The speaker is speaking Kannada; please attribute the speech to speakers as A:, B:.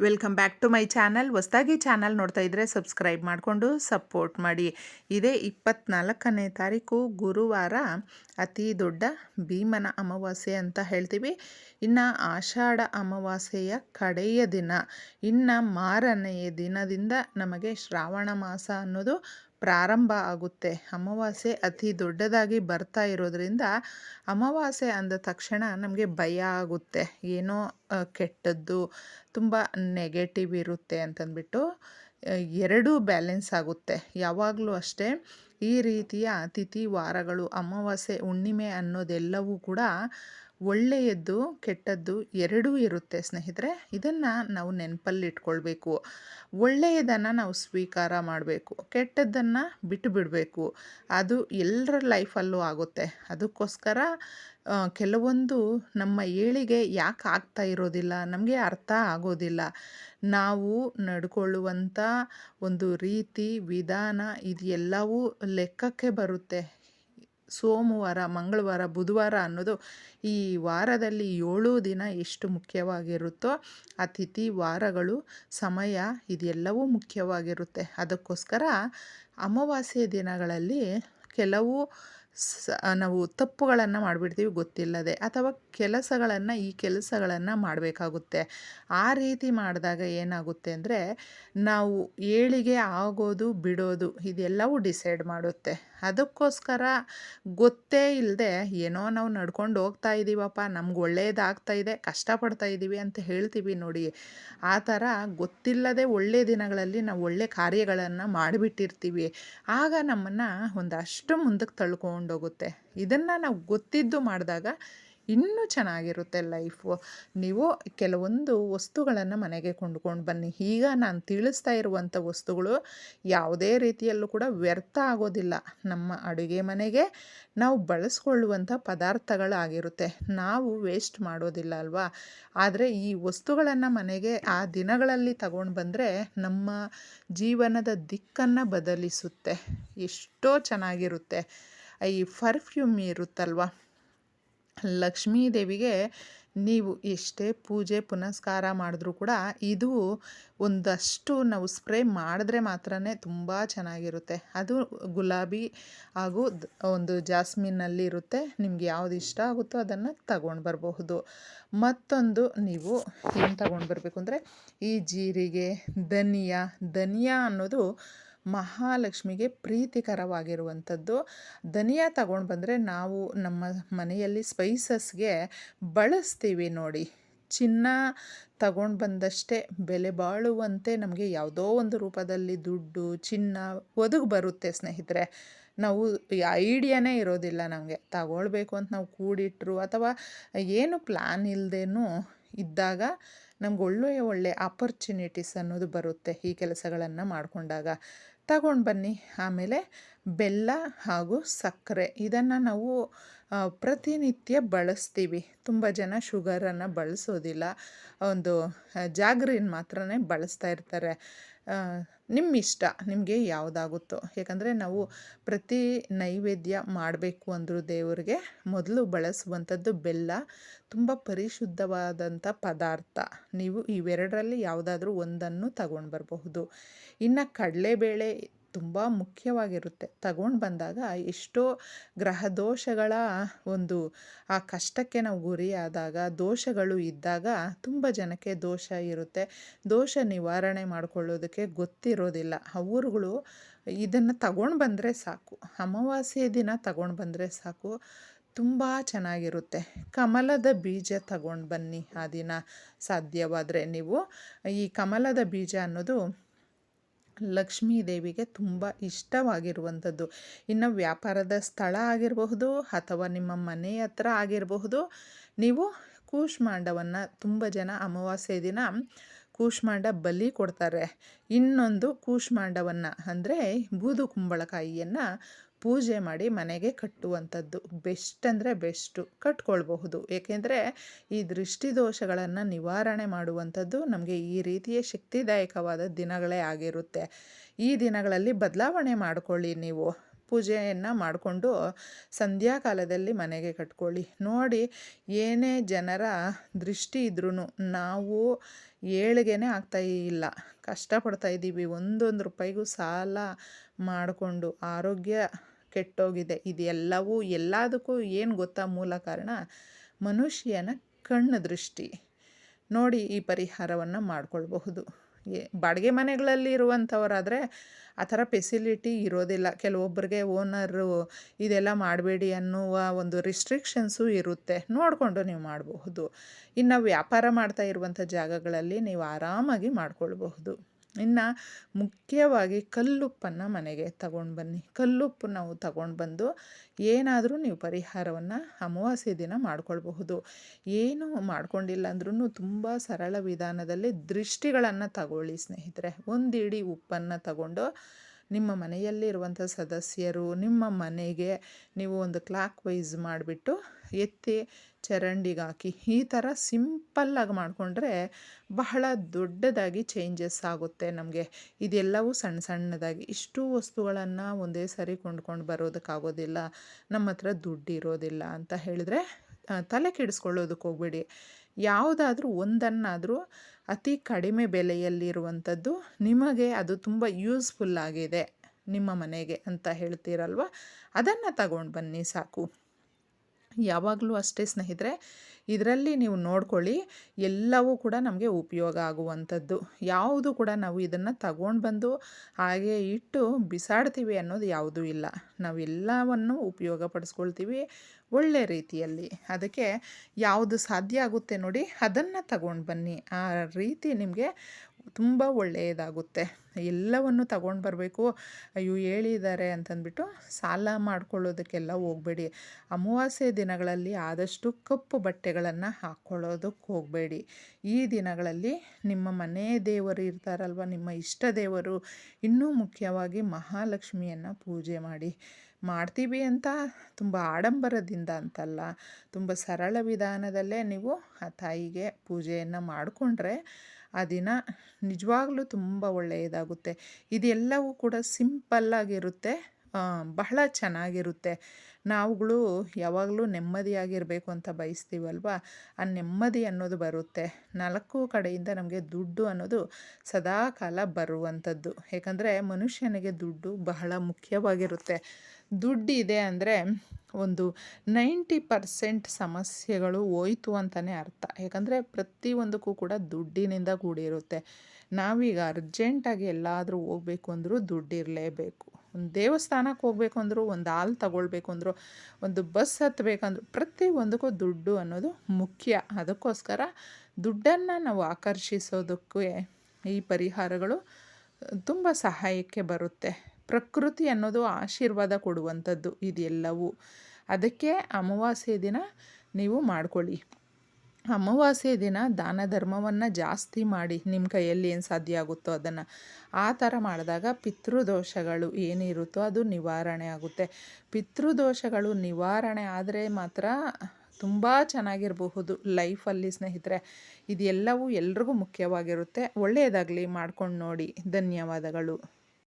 A: Welcome back to my channel. ಹೊಸ್ದಾಗಿ ಚಾನಲ್ ನೋಡ್ತಾ ಇದ್ದರೆ ಸಬ್ಸ್ಕ್ರೈಬ್ ಮಾಡಿಕೊಂಡು ಸಪೋರ್ಟ್ ಮಾಡಿ. ಇದೇ ಇಪ್ಪತ್ನಾಲ್ಕನೇ ತಾರೀಕು, ಗುರುವಾರ ಅತಿ ದೊಡ್ಡ ಭೀಮನ ಅಮಾವಾಸ್ಯೆ ಅಂತ ಹೇಳ್ತೀವಿ. ಇನ್ನು ಆಷಾಢ ಅಮಾವಾಸ್ಯೆಯ ಕಡೆಯ ದಿನ. ಇನ್ನು ಮಾರನೆಯ ದಿನದಿಂದ ನಮಗೆ ಶ್ರಾವಣ ಮಾಸ ಅನ್ನೋದು ಪ್ರಾರಂಭ ಆಗುತ್ತೆ. ಅಮಾವಾಸ್ಯೆ ಅತಿ ದೊಡ್ಡದಾಗಿ ಬರ್ತಾ ಇರೋದ್ರಿಂದ ಅಮಾವಾಸ್ಯೆ ಅಂದ ತಕ್ಷಣ ನಮಗೆ ಭಯ ಆಗುತ್ತೆ. ಏನೋ ಕೆಟ್ಟದ್ದು, ತುಂಬ ನೆಗೆಟಿವ್ ಇರುತ್ತೆ ಅಂತಂದ್ಬಿಟ್ಟು ಎರಡೂ ಬ್ಯಾಲೆನ್ಸ್ ಆಗುತ್ತೆ. ಯಾವಾಗಲೂ ಅಷ್ಟೇ ಈ ರೀತಿಯ ತಿಥಿ ವಾರಗಳು, ಅಮಾವಾಸ್ಯೆ, ಹುಣ್ಣಿಮೆ ಅನ್ನೋದೆಲ್ಲವೂ ಕೂಡ ಒಳ್ಳೆಯದ್ದು, ಕೆಟ್ಟದ್ದು ಎರಡೂ ಇರುತ್ತೆ ಸ್ನೇಹಿತರೆ. ಇದನ್ನು ನಾವು ನೆನಪಲ್ಲಿ ಇಟ್ಕೊಳ್ಬೇಕು ಒಳ್ಳೆಯದನ್ನು ನಾವು ಸ್ವೀಕಾರ ಮಾಡಬೇಕು. ಕೆಟ್ಟದ್ದನ್ನು ಬಿಟ್ಟು ಬಿಡಬೇಕು ಅದು ಎಲ್ಲರ ಲೈಫಲ್ಲೂ ಆಗುತ್ತೆ. ಅದಕ್ಕೋಸ್ಕರ ಕೆಲವೊಂದು ನಮ್ಮ ಏಳಿಗೆ ಯಾಕೆ ಆಗ್ತಾ ಇರೋದಿಲ್ಲ, ನಮಗೆ ಅರ್ಥ ಆಗೋದಿಲ್ಲ. ನಾವು ನಡ್ಕೊಳ್ಳುವಂಥ ಒಂದು ರೀತಿ, ವಿಧಾನ, ಇದು ಎಲ್ಲವೂ ಲೆಕ್ಕಕ್ಕೆ ಬರುತ್ತೆ. ಸೋಮವಾರ, ಮಂಗಳವಾರ, ಬುಧವಾರ ಅನ್ನೋದು ಈ ವಾರದಲ್ಲಿ ಏಳು ದಿನ ಎಷ್ಟು ಮುಖ್ಯವಾಗಿರುತ್ತೋ ಆ ತಿಥಿ ವಾರಗಳು, ಸಮಯ ಇದೆಲ್ಲವೂ ಮುಖ್ಯವಾಗಿರುತ್ತೆ. ಅದಕ್ಕೋಸ್ಕರ ಅಮಾವಾಸ್ಯೆ ದಿನಗಳಲ್ಲಿ ಕೆಲವು ಸ ನಾವು ತಪ್ಪುಗಳನ್ನು ಮಾಡಿಬಿಡ್ತೀವಿ ಗೊತ್ತಿಲ್ಲದೆ ಅಥವಾ ಕೆಲಸಗಳನ್ನು ಈ ಕೆಲಸಗಳನ್ನು ಮಾಡಬೇಕಾಗುತ್ತೆ. ಆ ರೀತಿ ಮಾಡಿದಾಗ ಏನಾಗುತ್ತೆ ಅಂದರೆ ನಾವು ಏಳಿಗೆ ಆಗೋದು ಬಿಡೋದು ಇದೆಲ್ಲವೂ ಡಿಸೈಡ್ ಮಾಡುತ್ತೆ. ಅದಕ್ಕೋಸ್ಕರ ಗೊತ್ತೇ ಇಲ್ಲದೆ ಏನೋ ನಾವು ನಡ್ಕೊಂಡು ಹೋಗ್ತಾ ಇದ್ದೀವಪ್ಪ ನಮ್ಗೆ ಒಳ್ಳೆಯದಾಗ್ತಾ ಇದೆ, ಕಷ್ಟಪಡ್ತಾ ಇದ್ದೀವಿ ಅಂತ ಹೇಳ್ತೀವಿ ನೋಡಿ. ಆ ಥರ ಗೊತ್ತಿಲ್ಲದೆ ಒಳ್ಳೆಯ ದಿನಗಳಲ್ಲಿ ನಾವು ಒಳ್ಳೆ ಕಾರ್ಯಗಳನ್ನು ಮಾಡಿಬಿಟ್ಟಿರ್ತೀವಿ. ಆಗ ನಮ್ಮನ್ನು ಒಂದಷ್ಟು ಮುಂದಕ್ಕೆ ತಳ್ಕೊಂಡೋಗುತ್ತೆ ಇದನ್ನು ನಾವು ಗೊತ್ತಿದ್ದು ಮಾಡಿದಾಗ ಇನ್ನೂ ಚೆನ್ನಾಗಿರುತ್ತೆ ಲೈಫು. ನೀವು ಕೆಲವೊಂದು ವಸ್ತುಗಳನ್ನು ಮನೆಗೆ ಕೊಂಡ್ಕೊಂಡು ಬನ್ನಿ. ಈಗ ನಾನು ತಿಳಿಸ್ತಾ ಇರುವಂಥ ವಸ್ತುಗಳು ಯಾವುದೇ ರೀತಿಯಲ್ಲೂ ಕೂಡ ವ್ಯರ್ಥ ಆಗೋದಿಲ್ಲ. ನಮ್ಮ ಅಡುಗೆ ಮನೆಗೆ ನಾವು ಬಳಸ್ಕೊಳ್ಳುವಂಥ ಪದಾರ್ಥಗಳಾಗಿರುತ್ತೆ. ನಾವು ವೇಸ್ಟ್ ಮಾಡೋದಿಲ್ಲ ಅಲ್ವಾ? ಆದರೆ ಈ ವಸ್ತುಗಳನ್ನು ಮನೆಗೆ ಆ ದಿನಗಳಲ್ಲಿ ತಗೊಂಡು ಬಂದರೆ ನಮ್ಮ ಜೀವನದ ದಿಕ್ಕನ್ನು ಬದಲಿಸುತ್ತೆ. ಎಷ್ಟೋ ಚೆನ್ನಾಗಿರುತ್ತೆ. ಈ ಪರ್ಫ್ಯೂಮ್ ಇರುತ್ತಲ್ವ? ಲಕ್ಷ್ಮೀ ದೇವಿಗೆ ನೀವು ಎಷ್ಟೇ ಪೂಜೆ, ಪುನಸ್ಕಾರ ಮಾಡಿದ್ರೂ ಕೂಡ ಇದು ಒಂದಷ್ಟು ನಾವು ಸ್ಪ್ರೇ ಮಾಡಿದ್ರೆ ಮಾತ್ರ ತುಂಬ ಚೆನ್ನಾಗಿರುತ್ತೆ. ಅದು ಗುಲಾಬಿ ಹಾಗೂ ಒಂದು ಜಾಸ್ಮಿನಲ್ಲಿ ಇರುತ್ತೆ. ನಿಮ್ಗೆ ಯಾವುದು ಇಷ್ಟ ಆಗುತ್ತೋ ಅದನ್ನು ತಗೊಂಡು ಬರಬಹುದು. ಮತ್ತೊಂದು ನೀವು ಏನು ತಗೊಂಡು ಬರಬೇಕು ಅಂದರೆ ಈ ಜೀರಿಗೆ, ಧನಿಯಾ ಧನಿಯಾ ಅನ್ನೋದು ಮಹಾಲಕ್ಷ್ಮಿಗೆ ಪ್ರೀತಿಕರವಾಗಿರುವಂಥದ್ದು. ಧನಿಯಾ ತಗೊಂಡು ಬಂದರೆ ನಾವು ನಮ್ಮ ಮನೆಯಲ್ಲಿ ಸ್ಪೈಸಸ್ಗೆ ಬಳಸ್ತೀವಿ ನೋಡಿ. ಚಿನ್ನ ತಗೊಂಡು ಬಂದಷ್ಟೇ ಬೆಲೆ ಬಾಳುವಂತೆ ನಮಗೆ ಯಾವುದೋ ಒಂದು ರೂಪದಲ್ಲಿ ದುಡ್ಡು, ಚಿನ್ನ ಒದಗಿ ಬರುತ್ತೆ ಸ್ನೇಹಿತರೆ. ನಾವು ಐಡಿಯಾನೇ ಇರೋದಿಲ್ಲ ನಮಗೆ. ತಗೊಳ್ಬೇಕು ಅಂತ ನಾವು ಕೂಡಿಟ್ರು ಅಥವಾ ಏನು ಪ್ಲ್ಯಾನ್ ಇಲ್ಲದೇನೂ ಇದ್ದಾಗ ನಮ್ಗೆ ಒಳ್ಳೆಯ ಒಳ್ಳೆಯ ಆಪರ್ಚುನಿಟೀಸ್ ಅನ್ನೋದು ಬರುತ್ತೆ ಈ ಕೆಲಸಗಳನ್ನು ಮಾಡಿಕೊಂಡಾಗ. ತಗೊಂಡು ಬನ್ನಿ. ಆಮೇಲೆ ಬೆಲ್ಲ ಹಾಗೂ ಸಕ್ಕರೆ ಇದನ್ನು ನಾವು ಪ್ರತಿನಿತ್ಯ ಬಳಸ್ತೀವಿ. ತುಂಬ ಜನ ಶುಗರನ್ನು ಬಳಸೋದಿಲ್ಲ. ಒಂದು ಜಾಗ್ರಿನ ಮಾತ್ರನೇ ಬಳಸ್ತಾ ಇರ್ತಾರೆ. ನಿಮ್ಮ ಇಷ್ಟ ನಿಮಗೆ ಯಾವುದಾಗುತ್ತೋ. ಯಾಕಂದರೆ ನಾವು ಪ್ರತಿ ನೈವೇದ್ಯ ಮಾಡಬೇಕು ಅಂದರೂ ದೇವರಿಗೆ ಮೊದಲು ಬಳಸುವಂಥದ್ದು ಬೆಲ್ಲ ತುಂಬ ಪರಿಶುದ್ಧವಾದಂಥ ಪದಾರ್ಥ. ನೀವು ಇವೆರಡರಲ್ಲಿ ಯಾವುದಾದ್ರೂ ಒಂದನ್ನು ತಗೊಂಡು ಬರಬಹುದು ಇನ್ನು ಕಡಲೆಬೇಳೆ ತುಂಬ ಮುಖ್ಯವಾಗಿರುತ್ತೆ. ತಗೊಂಡು ಬಂದಾಗ ಎಷ್ಟೋ ಗ್ರಹ ದೋಷಗಳ ಒಂದು, ಆ ಕಷ್ಟಕ್ಕೆ ನಾವು ಗುರಿಯಾದಾಗ, ದೋಷಗಳು ಇದ್ದಾಗ ತುಂಬ ಜನಕ್ಕೆ ದೋಷ ಇರುತ್ತೆ. ದೋಷ ನಿವಾರಣೆ ಮಾಡಿಕೊಳ್ಳೋದಕ್ಕೆ ಗೊತ್ತಿರೋದಿಲ್ಲ. ಅವರುಗಳು ಇದನ್ನು ತಗೊಂಡು ಬಂದರೆ ಸಾಕು. ಅಮಾವಾಸ್ಯೆ ದಿನ ತಗೊಂಡು ಬಂದರೆ ಸಾಕು. ತುಂಬ ಚೆನ್ನಾಗಿರುತ್ತೆ. ಕಮಲದ ಬೀಜ ತಗೊಂಡು ಬನ್ನಿ ಆ ದಿನ ಸಾಧ್ಯವಾದರೆ ನೀವು. ಈ ಕಮಲದ ಬೀಜ ಅನ್ನೋದು ಲಕ್ಷ್ಮೀ ದೇವಿಗೆ ತುಂಬ ಇಷ್ಟವಾಗಿರುವಂಥದ್ದು. ಇನ್ನು ವ್ಯಾಪಾರದ ಸ್ಥಳ ಆಗಿರಬಹುದು ಅಥವಾ ನಿಮ್ಮ ಮನೆ ಹತ್ರ ಆಗಿರಬಹುದು, ನೀವು ಕೂಶ್ಮಾಂಡವನ್ನು ತುಂಬ ಜನ ಅಮಾವಾಸ್ಯೆ ದಿನ ಕೂಷ್ಮಾಂಡ ಬಲಿ ಕೊಡ್ತಾರೆ. ಇನ್ನೊಂದು ಕೂಶ್ಮಾಂಡವನ್ನು ಅಂದರೆ ಬೂದು ಕುಂಬಳಕಾಯಿಯನ್ನು ಪೂಜೆ ಮಾಡಿ ಮನೆಗೆ ಕಟ್ಟುವಂಥದ್ದು. ಬೆಸ್ಟ್ ಅಂದರೆ ಬೆಸ್ಟು. ಕಟ್ಕೊಳ್ಬಹುದು. ಏಕೆಂದರೆ ಈ ದೃಷ್ಟಿ ದೋಷಗಳನ್ನು ನಿವಾರಣೆ ಮಾಡುವಂಥದ್ದು ನಮಗೆ ಈ ರೀತಿಯ ಶಕ್ತಿದಾಯಕವಾದ ದಿನಗಳೇ ಆಗಿರುತ್ತೆ. ಈ ದಿನಗಳಲ್ಲಿ ಬದಲಾವಣೆ ಮಾಡಿಕೊಳ್ಳಿ ನೀವು. ಪೂಜೆಯನ್ನು ಮಾಡಿಕೊಂಡು ಸಂಧ್ಯಾಕಾಲದಲ್ಲಿ ಮನೆಗೆ ಕಟ್ಕೊಳ್ಳಿ. ನೋಡಿ ಏನೇ ಜನರ ದೃಷ್ಟಿ ಇದ್ರೂ ನಾವು ಏಳಿಗೆನೇ ಆಗ್ತಾ ಇಲ್ಲ. ಕಷ್ಟಪಡ್ತಾ ಇದ್ದೀವಿ. ಒಂದೊಂದು ರೂಪಾಯಿಗೂ ಸಾಲ ಮಾಡಿಕೊಂಡು ಆರೋಗ್ಯ ಕೆಟ್ಟೋಗಿದೆ. ಇದೆಲ್ಲವೂ ಎಲ್ಲದಕ್ಕೂ ಏನು ಗೊತ್ತಾ ಮೂಲ ಕಾರಣ? ಮನುಷ್ಯನ ಕಣ್ಣು ದೃಷ್ಟಿ. ನೋಡಿ ಈ ಪರಿಹಾರವನ್ನು ಮಾಡ್ಕೊಳ್ಬಹುದು. ಬಾಡಿಗೆ ಮನೆಗಳಲ್ಲಿ ಇರುವಂಥವರಾದರೆ ಆ ಥರ ಫೆಸಿಲಿಟಿ ಇರೋದಿಲ್ಲ. ಕೆಲವೊಬ್ಬರಿಗೆ ಓನರು ಇದೆಲ್ಲ ಮಾಡಬೇಡಿ ಅನ್ನುವ ಒಂದು ರಿಸ್ಟ್ರಿಕ್ಷನ್ಸು ಇರುತ್ತೆ. ನೋಡಿಕೊಂಡು ನೀವು ಮಾಡಬಹುದು. ಇನ್ನು ವ್ಯಾಪಾರ ಮಾಡ್ತಾ ಇರುವಂಥ ಜಾಗಗಳಲ್ಲಿ ನೀವು ಆರಾಮಾಗಿ ಮಾಡ್ಕೊಳ್ಬಹುದು. ಇನ್ನು ಮುಖ್ಯವಾಗಿ ಕಲ್ಲುಪ್ಪನ್ನು ಮನೆಗೆ ತಗೊಂಡು ಬನ್ನಿ. ಕಲ್ಲುಪ್ಪು ನಾವು ತಗೊಂಡು ಬಂದು ಏನಾದರೂ ನೀವು ಪರಿಹಾರವನ್ನು ಅಮಾವಾಸ್ಯೆ ದಿನ ಮಾಡ್ಕೊಳ್ಬಹುದು. ಏನು ಮಾಡ್ಕೊಂಡಿಲ್ಲ ಅಂದ್ರೂ ತುಂಬ ಸರಳ ವಿಧಾನದಲ್ಲಿ ದೃಷ್ಟಿಗಳನ್ನು ತಗೊಳ್ಳಿ ಸ್ನೇಹಿತರೆ. ಒಂದು ಇಡೀ ಉಪ್ಪನ್ನು ತಗೊಂಡು ನಿಮ್ಮ ಮನೆಯಲ್ಲಿರುವಂಥ ಸದಸ್ಯರು, ನಿಮ್ಮ ಮನೆಗೆ ನೀವು ಒಂದು ಕ್ಲಾಕ್ ವೈಸ್ ಮಾಡಿಬಿಟ್ಟು ಎತ್ತಿ ಚರಂಡಿಗೆ ಹಾಕಿ, ಈ ಥರ ಸಿಂಪಲ್ಲಾಗಿ ಮಾಡಿಕೊಂಡ್ರೆ ಬಹಳ ದೊಡ್ಡದಾಗಿ ಚೇಂಜಸ್ ಆಗುತ್ತೆ ನಮಗೆ. ಇದೆಲ್ಲವೂ ಸಣ್ಣ ಸಣ್ಣದಾಗಿ, ಇಷ್ಟು ವಸ್ತುಗಳನ್ನು ಒಂದೇ ಸಾರಿ ಕೊಂಡ್ಕೊಂಡು ಬರೋದಕ್ಕಾಗೋದಿಲ್ಲ, ನಮ್ಮ ಹತ್ರ ದುಡ್ಡಿರೋದಿಲ್ಲ ಅಂತ ಹೇಳಿದ್ರೆ ತಲೆ ಕೆಡಿಸ್ಕೊಳ್ಳೋದಕ್ಕೆ ಹೋಗ್ಬೇಡಿ. ಯಾವುದಾದ್ರೂ ಒಂದನ್ನಾದರೂ ಅತಿ ಕಡಿಮೆ ಬೆಲೆಯಲ್ಲಿರುವಂಥದ್ದು ನಿಮಗೆ ಅದು ತುಂಬ ಯೂಸ್ಫುಲ್ ಆಗಿದೆ ನಿಮ್ಮ ಮನೆಗೆ ಅಂತ ಹೇಳ್ತೀರಲ್ವ? ಅದನ್ನು ತಗೊಂಡು ಬನ್ನಿ ಸಾಕು. ಯಾವಾಗಲೂ ಅಷ್ಟೇ ಸ್ನೇಹಿತರೆ, ಇದರಲ್ಲಿ ನೀವು ನೋಡ್ಕೊಳ್ಳಿ, ಎಲ್ಲವೂ ಕೂಡ ನಮಗೆ ಉಪಯೋಗ ಆಗುವಂಥದ್ದು. ಯಾವುದು ಕೂಡ ನಾವು ಇದನ್ನು ತಗೊಂಡು ಬಂದು ಹಾಗೆ ಇಟ್ಟು ಬಿಸಾಡ್ತೀವಿ ಅನ್ನೋದು ಯಾವುದೂ ಇಲ್ಲ. ನಾವೆಲ್ಲವನ್ನು ಉಪಯೋಗ ಪಡಿಸ್ಕೊಳ್ತೀವಿ ಒಳ್ಳೆ ರೀತಿಯಲ್ಲಿ. ಅದಕ್ಕೆ ಯಾವುದು ಸಾಧ್ಯ ಆಗುತ್ತೆ ನೋಡಿ, ಅದನ್ನು ತಗೊಂಡು ಬನ್ನಿ. ಆ ರೀತಿ ನಿಮಗೆ ತುಂಬ ಒಳ್ಳೆಯದಾಗುತ್ತೆ. ಎಲ್ಲವನ್ನು ತಗೊಂಡು ಬರಬೇಕು. ಅಯ್ಯೋ, ಹೇಳಿದ್ದಾರೆ ಅಂತಂದ್ಬಿಟ್ಟು ಸಾಲ ಮಾಡ್ಕೊಳ್ಳೋದಕ್ಕೆಲ್ಲ ಹೋಗಬೇಡಿ. ಅಮಾವಾಸ್ಯೆ ದಿನಗಳಲ್ಲಿ ಆದಷ್ಟು ಕಪ್ಪು ಬಟ್ಟೆಗಳನ್ನು ಹಾಕ್ಕೊಳ್ಳೋದಕ್ಕೆ ಹೋಗಬೇಡಿ. ಈ ದಿನಗಳಲ್ಲಿ ನಿಮ್ಮ ಮನೆ ದೇವರು ಇರ್ತಾರಲ್ವ, ನಿಮ್ಮ ಇಷ್ಟ ದೇವರು, ಇನ್ನೂ ಮುಖ್ಯವಾಗಿ ಮಹಾಲಕ್ಷ್ಮಿಯನ್ನು ಪೂಜೆ ಮಾಡಿ. ಮಾಡ್ತೀವಿ ಅಂತ ತುಂಬ ಆಡಂಬರದಿಂದ ಅಂತಲ್ಲ, ತುಂಬ ಸರಳ ವಿಧಾನದಲ್ಲೇ ನೀವು ಆ ತಾಯಿಗೆ ಪೂಜೆಯನ್ನು ಮಾಡಿಕೊಂಡ್ರೆ ಆ ದಿನ ನಿಜವಾಗ್ಲೂ ತುಂಬ ಒಳ್ಳೆಯದಾಗುತ್ತೆ. ಇದೆಲ್ಲವೂ ಕೂಡ ಸಿಂಪಲ್ಲಾಗಿರುತ್ತೆ ಬಹಳ ಚೆನ್ನಾಗಿರುತ್ತೆ. ನಾವುಗಳು ಯಾವಾಗಲೂ ನೆಮ್ಮದಿಯಾಗಿರಬೇಕು ಅಂತ ಬಯಸ್ತೀವಲ್ವ? ಆ ನೆಮ್ಮದಿ ಅನ್ನೋದು ಬರುತ್ತೆ. ನಾಲ್ಕು ಕಡೆಯಿಂದ ನಮಗೆ ದುಡ್ಡು ಅನ್ನೋದು ಸದಾಕಾಲ ಬರುವಂಥದ್ದು. ಏಕೆಂದರೆ ಮನುಷ್ಯನಿಗೆ ದುಡ್ಡು ಬಹಳ ಮುಖ್ಯವಾಗಿರುತ್ತೆ. ದುಡ್ಡಿದೆ ಅಂದರೆ ಒಂದು ನೈಂಟಿ ಪರ್ಸೆಂಟ್ ಸಮಸ್ಯೆಗಳು ಹೋಯ್ತು ಅಂತಲೇ ಅರ್ಥ. ಯಾಕಂದರೆ ಪ್ರತಿಯೊಂದಕ್ಕೂ ಕೂಡ ದುಡ್ಡಿನಿಂದ ಕೂಡಿರುತ್ತೆ. ನಾವೀಗ ಅರ್ಜೆಂಟಾಗಿ ಎಲ್ಲಾದರೂ ಹೋಗ್ಬೇಕು ಅಂದರೂ ದುಡ್ಡಿರಲೇಬೇಕು. ಒಂದು ದೇವಸ್ಥಾನಕ್ಕೆ ಹೋಗ್ಬೇಕು ಅಂದರೂ, ಒಂದು ಹಾಲು ತಗೊಳ್ಬೇಕು ಅಂದರೂ, ಒಂದು ಬಸ್ ಹತ್ತಬೇಕಂದ್ರೂ ಪ್ರತಿಯೊಂದಕ್ಕೂ ದುಡ್ಡು ಅನ್ನೋದು ಮುಖ್ಯ. ಅದಕ್ಕೋಸ್ಕರ ದುಡ್ಡನ್ನು ನಾವು ಆಕರ್ಷಿಸೋದಕ್ಕೆ ಈ ಪರಿಹಾರಗಳು ತುಂಬ ಸಹಾಯಕ್ಕೆ ಬರುತ್ತೆ. ಪ್ರಕೃತಿ ಅನ್ನೋದು ಆಶೀರ್ವಾದ ಕೊಡುವಂಥದ್ದು ಇದೆಲ್ಲವೂ. ಅದಕ್ಕೆ ಅಮಾವಾಸ್ಯೆ ದಿನ ನೀವು ಮಾಡ್ಕೊಳ್ಳಿ. ಅಮಾವಾಸ್ಯೆ ದಿನ ದಾನ ಧರ್ಮವನ್ನು ಜಾಸ್ತಿ ಮಾಡಿ, ನಿಮ್ಮ ಕೈಯಲ್ಲಿ ಏನು ಸಾಧ್ಯ ಆಗುತ್ತೋ ಅದನ್ನು. ಆ ಥರ ಮಾಡಿದಾಗ ಪಿತೃದೋಷಗಳು ಏನಿರುತ್ತೋ ಅದು ನಿವಾರಣೆ ಆಗುತ್ತೆ. ಪಿತೃದೋಷಗಳು ನಿವಾರಣೆ ಆದರೆ ಮಾತ್ರ ತುಂಬ ಚೆನ್ನಾಗಿರಬಹುದು ಲೈಫಲ್ಲಿ ಸ್ನೇಹಿತರೆ. ಇದೆಲ್ಲವೂ ಎಲ್ರಿಗೂ ಮುಖ್ಯವಾಗಿರುತ್ತೆ. ಒಳ್ಳೆಯದಾಗಲಿ ಮಾಡ್ಕೊಂಡು ನೋಡಿ. ಧನ್ಯವಾದಗಳು.